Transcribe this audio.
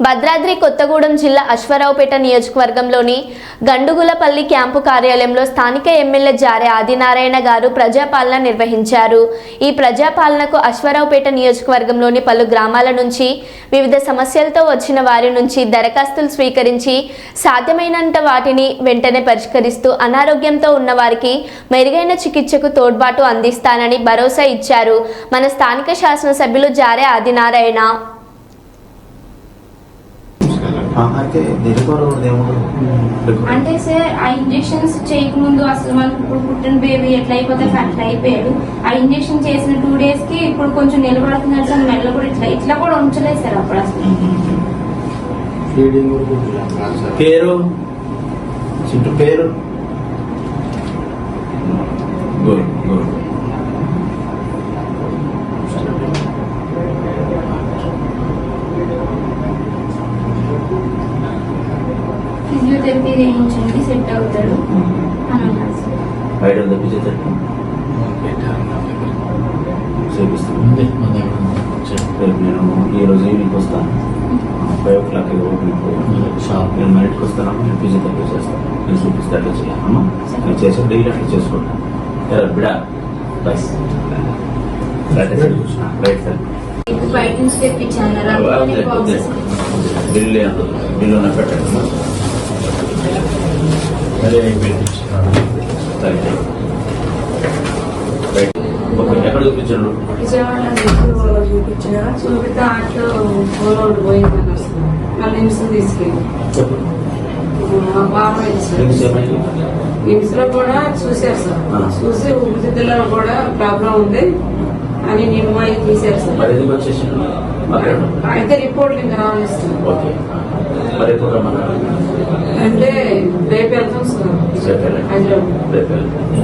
భద్రాద్రి కొత్తగూడెం జిల్లా అశ్వరావుపేట నియోజకవర్గంలోని గండుగులపల్లి క్యాంపు కార్యాలయంలో స్థానిక ఎమ్మెల్యే జారే ఆదినారాయణ గారు ప్రజాపాలన నిర్వహించారు. ఈ ప్రజాపాలనకు అశ్వరావుపేట నియోజకవర్గంలోని పలు గ్రామాల నుంచి వివిధ సమస్యలతో వచ్చిన వారి నుంచి దరఖాస్తులు స్వీకరించి సాధ్యమైనంత వాటిని వెంటనే పరిష్కరిస్తూ అనారోగ్యంతో ఉన్న వారికి మెరుగైన చికిత్సకు తోడ్పాటు అందిస్తానని భరోసా ఇచ్చారు. మన స్థానిక శాసనసభ్యులు జారే ఆదినారాయణ అయితే అంటే సార్ ఆ ఇంజెక్షన్స్ చేయకముందు అసలు మనకు ఇప్పుడు పుట్టిన బేబీ ఎట్లా అయిపోతే అట్లా అయిపోయాడు. ఆ ఇంజెక్షన్ చేసిన టూ డేస్కి ఇప్పుడు కొంచెం నిలబడుతున్నాడు సార్ మెల్ల కూడా ఇట్లా ఇట్లా కూడా ఉంచలేదు సార్ అప్పుడు అసలు. పేరు? చింటూ పేరు? గుడ్ గుడ్ ఫిజియోథెరపీ చేయించండి సెట్ అవుతాడు. అని అన్నారు సార్ బయట తప్పించేటట్టు చేపిస్తాను. రేపు నేను ఈ రోజు ఈవినింగ్ వస్తాను. Five o'clock opening shop నేను నైట్కి వస్తాను. నేను ఫిజియోథెరపీ చేస్తాను? నేను చూపిస్తే అట్లా చేయాలమ్మా నేను చేసే డైలీ అట్లా చేసుకుంటాను ఎరా బిడా bus right sir bill bill పెట్టండి? రైట్ ఓకే ఎక్కడ చూపించండు విజయవాడ నెల్లూరు చూపించిన. చూపిస్తే ఆటో ఫోన్ పోయిందని వస్తుంది మళ్ళీ నిమిషం తీసుకెళ్ళి? నిమిషం లో కూడా చూశారు సార్. చూసి ఊపిరితిత్తుల్లో కూడా ప్రాబ్లం ఉంది. అని నిమ్మ అయి తీశారు సార్. మరి అయితే రిపోర్ట్లు ఇంకా రాలేదు సార్. మరి రమ్మన్నారు అంటే రేపు వెళ్తాం సార్ రేపు వెళ్ళండి. రేపు వెళ్ళండి.